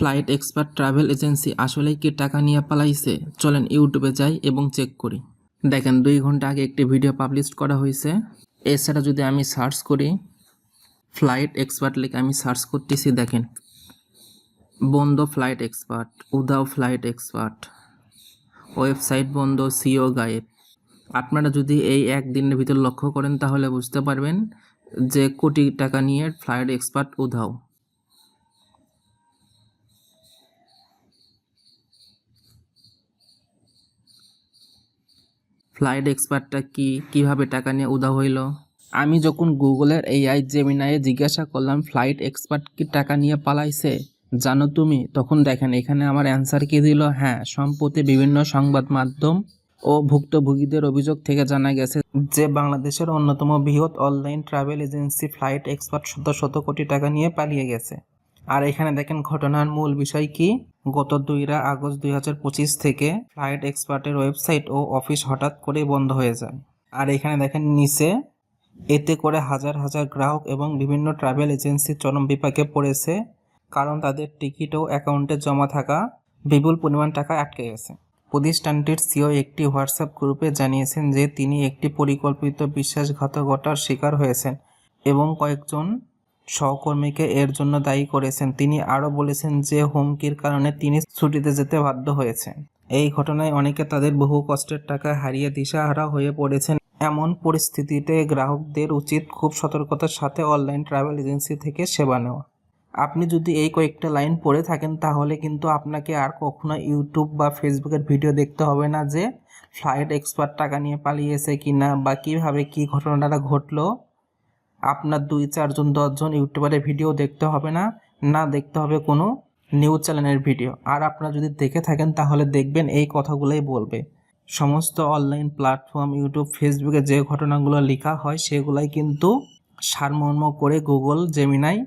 Flight expert travel agency আসলেই কি টাকা নিয়ে পালাইছে? চলেন ইউটিউবে যাই এবং চেক করি। দেখেন, দুই ঘণ্টা আগে একটি ভিডিও পাবলিশ করা হয়েছে। এছাড়া যদি আমি সার্চ করি, ফ্লাইট এক্সপার্ট লিখে আমি সার্চ করতেছি, দেখেন। বন্ধ ফ্লাইট এক্সপার্ট উদাও ফ্লাইট এক্সপার্ট। ওয়েবসাইট বন্ধ সিও গায়েব। আপনারা যদি এই একদিনের ভিতর লক্ষ্য করেন, তাহলে বুঝতে পারবেন যে কোটি টাকা নিয়ে ফ্লাইট এক্সপার্ট উধাও। ফ্লাইট এক্সপার্টটা কি, কীভাবে টাকা নিয়ে উদা হইল? আমি যখন গুগলের এআই জেমিনায়ে জিজ্ঞাসা করলাম, ফ্লাইট এক্সপার্ট কি টাকা নিয়ে পালাইছে? জানো তুমি? তখন দেখেন, এখানে আমার অ্যান্সার কি দিল? হ্যাঁ সম্প্রতি বিভিন্ন সংবাদ মাধ্যম ও ভুক্তভোগীদের অভিযোগ থেকে জানা গেছে যে, বাংলাদেশের অন্যতম বৃহৎ online travel agency flight expert শত শত কোটি টাকা নিয়ে পালিয়ে গেছে। আর এখানে দেখেন ঘটনার মূল বিষয় কি? গত দুইরা আগস্ট দুই হাজার পঁচিশ থেকে ফ্লাইট এক্সপার্টের ওয়েবসাইট ও অফিস হঠাৎ করে বন্ধ হয়ে যায়। আর এখানে দেখেন নিচে, এতে করে হাজার হাজার গ্রাহক এবং বিভিন্ন ট্রাভেল এজেন্সি চরম বিপাকে পড়েছে কারণ তাদের টিকিট ও অ্যাকাউন্টে জমা থাকা বিপুল পরিমাণ টাকা আটকে গেছে। প্রতিষ্ঠানটির সিও একটি হোয়াটসঅ্যাপ গ্রুপে জানিয়েছেন যে তিনি একটি পরিকল্পিত বিশ্বাসঘাতকতার শিকার হয়েছেন এবং কয়েকজন সহকর্মীকে এর জন্য দায়ী করেছেন। তিনি আরও বলেছেন যে, হুমকির কারণে তিনি ছুটিতে যেতে বাধ্য হয়েছেন। এই ঘটনায় অনেকে তাদের বহু কষ্টের টাকা হারিয়ে দিশাহারা হয়ে পড়েছেন। এমন পরিস্থিতিতে গ্রাহকদের উচিত খুব সতর্কতার সাথে অনলাইন ট্রাভেল এজেন্সি থেকে সেবা নেওয়া। আপনি যদি এই কয়েকটা লাইন পড়ে থাকেন, তাহলে কিন্তু আপনাকে আর কখনো ইউটিউব বা ফেসবুকের ভিডিও দেখতে হবে না যে, ফ্লাইট এক্সপার্ট টাকা নিয়ে পালিয়েছে কি না বা কীভাবে কী ঘটনাটা ঘটলো। আপনার দুই, চারজন, দশজন ইউটিউবারের ভিডিও দেখতে হবে না না দেখতে হবে কোনো নিউজ চ্যানেলের ভিডিও। আর আপনারা যদি দেখে থাকেন, তাহলে দেখবেন এই কথাগুলোই বলবে। সমস্ত অনলাইন প্ল্যাটফর্ম, ইউটিউব, ফেসবুকে যে ঘটনাগুলো লেখা হয়, সেগুলাই কিন্তু সারমর্ম করে গুগল জেমিনাই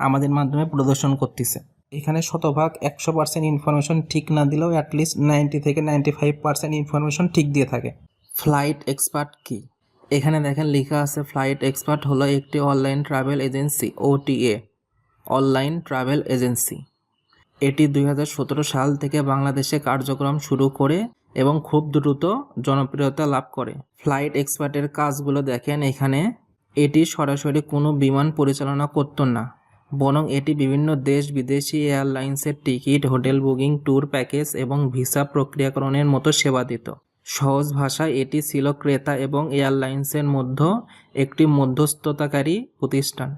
আমাদের মাধ্যমে প্রদর্শন করতেছে। এখানে শতভাগ একশো পার্সেন্ট ইনফরমেশন ঠিক না দিলেও অ্যাটলিস্ট নাইনটি থেকে নাইনটি ফাইভ পার্সেন্ট ইনফরমেশন ঠিক দিয়ে থাকে। ফ্লাইট এক্সপার্ট কি? এখানে দেখেন লেখা আছে ফ্লাইট এক্সপার্ট হলো একটি online travel agency OTA online travel agency এটি দুই হাজার সতেরো সাল থেকে বাংলাদেশে কার্যক্রম শুরু করে এবং খুব দ্রুত জনপ্রিয়তা লাভ করে। ফ্লাইট এক্সপার্টের কাজগুলো দেখেন এখানে, এটি সরাসরি কোনো বিমান পরিচালনা করতো না, বরং এটি বিভিন্ন দেশ বিদেশি এয়ারলাইন্সের ticket, hotel booking, tour package এবং ভিসা প্রক্রিয়াকরণের মতো সেবা দিত। সহজ ভাষায় এটি ছিল ক্রেতা এবং এয়ারলাইন্সের মধ্যে একটি মধ্যস্থতাকারী প্রতিষ্ঠান।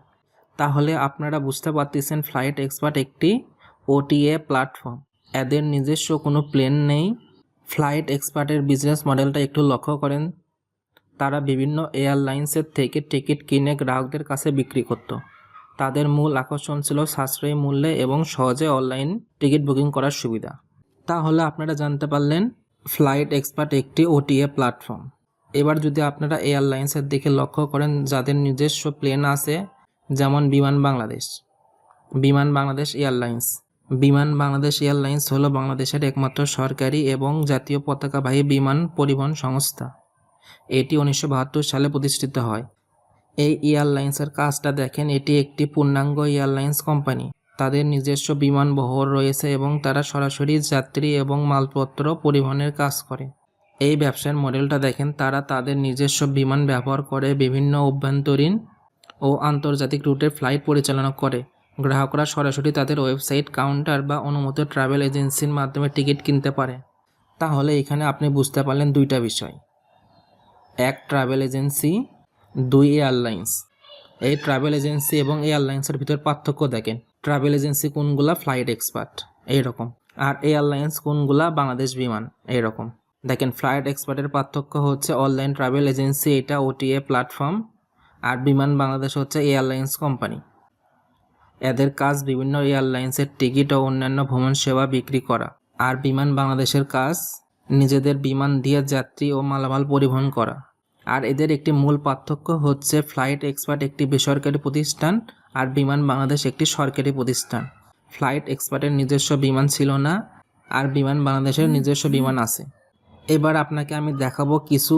তাহলে আপনারা বুঝতে পারতেছেন ফ্লাইট এক্সপার্ট একটি ওটিএ প্ল্যাটফর্ম। এদের নিজস্ব কোনো প্লেন নেই। ফ্লাইট এক্সপার্টের বিজনেস মডেলটা একটু লক্ষ্য করেন। তারা বিভিন্ন এয়ারলাইন্সের থেকে টিকিট কিনে গ্রাহকদের কাছে বিক্রি করত। তাদের মূল আকর্ষণ ছিল সাশ্রয়ী মূল্যে এবং সহজে অনলাইন টিকিট বুকিং করার সুবিধা। তাহলে আপনারা জানতে পারলেন ফ্লাইট এক্সপার্ট একটি ওটিএ প্ল্যাটফর্ম। এবার যদি আপনারা এয়ারলাইন্সের দিকে লক্ষ্য করেন, যাদের নিজস্ব প্লেন আছে, যেমন বিমান বাংলাদেশ। বিমান বাংলাদেশ এয়ারলাইন্স। বিমান বাংলাদেশ এয়ারলাইন্স হলো বাংলাদেশের একমাত্র সরকারি এবং জাতীয় পতাকাবাহী বিমান পরিবহন সংস্থা। এটি উনিশশো বাহাত্তর সালে প্রতিষ্ঠিত হয়। এই এয়ারলাইন্সের কাজটা দেখেন, এটি একটি পূর্ণাঙ্গ এয়ারলাইন্স কোম্পানি। তাদের নিজস্ব বিমান বহর রয়েছে এবং তারা সরাসরি যাত্রী এবং মালপত্র পরিবহনের কাজ করে। এই ব্যবসার মডেলটা দেখেন, তারা তাদের নিজস্ব বিমান ব্যবহার করে, বিভিন্ন অভ্যন্তরীণ ও আন্তর্জাতিক রুটের ফ্লাইট পরিচালনা করে। গ্রাহকরা সরাসরি তাদের ওয়েবসাইট, কাউন্টার বা অনুমত ট্রাভেল এজেন্সির মাধ্যমে টিকিট কিনতে পারে। তাহলে এখানে আপনি বুঝতে পারলেন দুইটা বিষয়। এক, ট্রাভেল এজেন্সি। দুই, এয়ারলাইন্স। এই ট্রাভেল এজেন্সি এবং এয়ারলাইন্সের ভিতর পার্থক্য দেখেন। ট্রাভেল এজেন্সি কোনগুলা? Flight expert. এইরকম। আর এয়ারলাইন্স কোনগুলা? বাংলাদেশ বিমান। এইরকম। দেখেন, ফ্লাইট এক্সপার্টের পার্থক্য হচ্ছে অনলাইন ট্রাভেল এজেন্সি এটা ওটিএ প্ল্যাটফর্ম আর বিমান বাংলাদেশ হচ্ছে এয়ারলাইন্স কোম্পানি এদের কাজ বিভিন্ন এয়ারলাইন্সের টিকিট ও অন্যান্য ভ্রমণ সেবা বিক্রি করা। আর বিমান বাংলাদেশের কাজ, নিজেদের বিমান দিয়ে যাত্রী ও মালামাল পরিবহন করা। আর এদের একটি মূল পার্থক্য হচ্ছে ফ্লাইট এক্সপার্ট একটি বেসরকারি প্রতিষ্ঠান আর বিমান বাংলাদেশ একটি সরকারি প্রতিষ্ঠান। ফ্লাইট এক্সপার্টের নিজস্ব বিমান ছিল না আর বিমান বাংলাদেশের নিজস্ব বিমান আছে। এবার আপনাকে আমি দেখাবো কিছু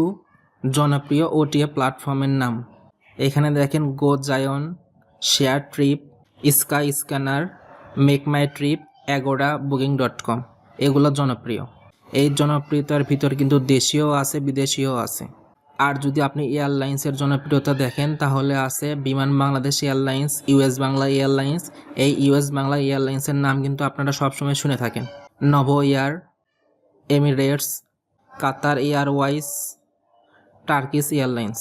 জনপ্রিয় ওটিএ প্ল্যাটফর্মের নাম। এখানে দেখেন Go Zayaan share trip Skyscanner make my trip Agoda booking dot com এগুলো জনপ্রিয়। এই জনপ্রিয়তার ভিতর কিন্তু দেশীয় আছে বিদেশিও আছে। আর যদি আপনি এয়ারলাইন্সের জনপ্রিয়তা দেখেন, তাহলে আছে Biman Bangladesh airlines, US Bangla airlines. এই ইউএস বাংলা এয়ারলাইন্সের নাম কিন্তু আপনারা সবসময় শুনে থাকেন। Novo air, Emirates, Qatar Airways Turkish Airlines.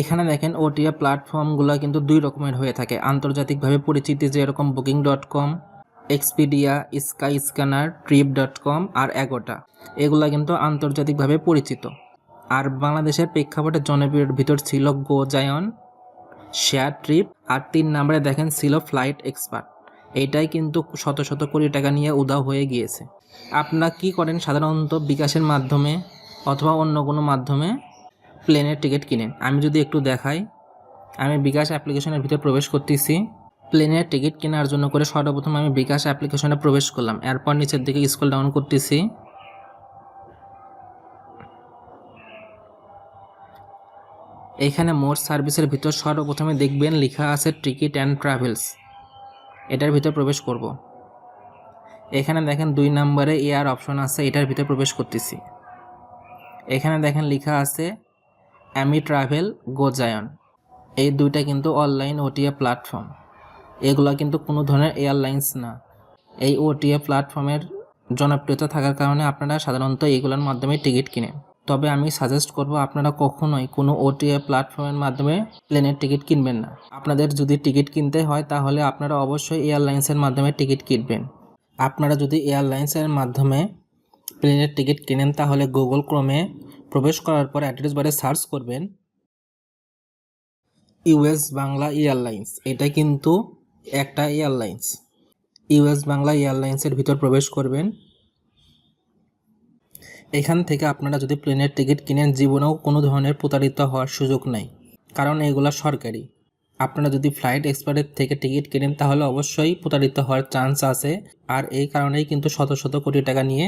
এখানে দেখেন ওটিএ প্ল্যাটফর্মগুলো কিন্তু দুই রকমের হয়ে থাকে। আন্তর্জাতিকভাবে পরিচিতি যেরকম booking dot com, Expedia, Skyscanner, trip dot com আর অ্যাগোটা। এগুলো কিন্তু আন্তর্জাতিকভাবে পরিচিত। আর বাংলাদেশের প্রেক্ষাপটে জনপ্রিয়র ভিতর ছিল গো জায়ন শেয়ার ট্রিপ আর তিন নম্বরে দেখেন ছিল ফ্লাইট এক্সপার্ট এইটাই কিন্তু শত শত কোটি টাকা নিয়ে উদাও হয়ে গিয়েছে। আপনারা কি করেন সাধারণত বিকাশের মাধ্যমে অথবা অন্য কোনো মাধ্যমে? প্লেনের টিকিট কিনেন। আমি যদি একটু দেখাই, আমি বিকাশ অ্যাপ্লিকেশনের ভিতরে প্রবেশ করতেছি। প্লেনের টিকিট কেনার জন্য করে সর্বপ্রথম আমি বিকাশ অ্যাপ্লিকেশনে প্রবেশ করলাম। এরপর নিচের দিকে স্কুল ডাউন করতেছি। এইখানে মোট সার্ভিসের ভিতর সর্বপ্রথমে দেখবেন লেখা আছে টিকিট অ্যান্ড ট্রাভেলস। এটার ভিতর প্রবেশ করব। এখানে দেখেন দুই নম্বরে এয়ার অপশন আছে, এটার ভিতর প্রবেশ করতেছি। এখানে দেখেন লেখা আছে, অ্যামি ট্রাভেল, গোজায়ন। এই দুইটা কিন্তু অনলাইন ওটিএ প্ল্যাটফর্ম। এগুলো কিন্তু কোনো ধরনের এয়ারলাইন্স না। এই ওটিএ প্ল্যাটফর্মের জনপ্রিয়তা থাকার কারণে আপনারা সাধারণত এইগুলোর মাধ্যমে টিকিট কিনেন। তবে আমি সাজেস্ট করব আপনারা কখনোই কোনো ওটিএ প্ল্যাটফর্মের মাধ্যমে প্লেনের টিকিট কিনবেন না। আপনাদের যদি টিকিট কিনতে হয়, তাহলে আপনারা অবশ্যই এয়ারলাইন্সের মাধ্যমে টিকিট কিনবেন। আপনারা যদি এয়ারলাইন্সের মাধ্যমে প্লেনের টিকিট কিনেন, তাহলে গুগল ক্রোমে প্রবেশ করার পর অ্যাড্রেস বারে সার্চ করবেন ইউএস বাংলা এয়ারলাইন্স এটা কিন্তু একটা এয়ারলাইন্স ইউএস বাংলা এয়ারলাইন্সের ভিতর প্রবেশ করবেন। এখান থেকে আপনারা যদি প্লেনের টিকিট কিনেন, জীবনেও কোনো ধরনের প্রতারিত হওয়ার সুযোগ নাই, কারণ এগুলো সরকারি। আপনারা যদি ফ্লাইট এক্সপার্টের থেকে টিকিট কেনেন, তাহলে অবশ্যই প্রতারিত হওয়ার চান্স আছে, আর এই কারণেই কিন্তু শত শত কোটি টাকা নিয়ে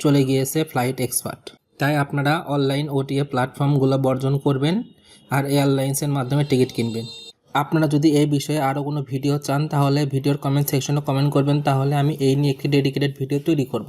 চলে গিয়েছে ফ্লাইট এক্সপার্ট তাই আপনারা অনলাইন ওটিএ প্ল্যাটফর্মগুলো বর্জন করবেন আর এয়ারলাইন্সের মাধ্যমে টিকিট কিনবেন। আপনারা যদি এই বিষয়ে আরও কোনো ভিডিও চান, তাহলে ভিডিওর কমেন্ট সেকশনে কমেন্ট করবেন, তাহলে আমি এই নিয়ে একটি ডেডিকেটেড ভিডিও তৈরি করব।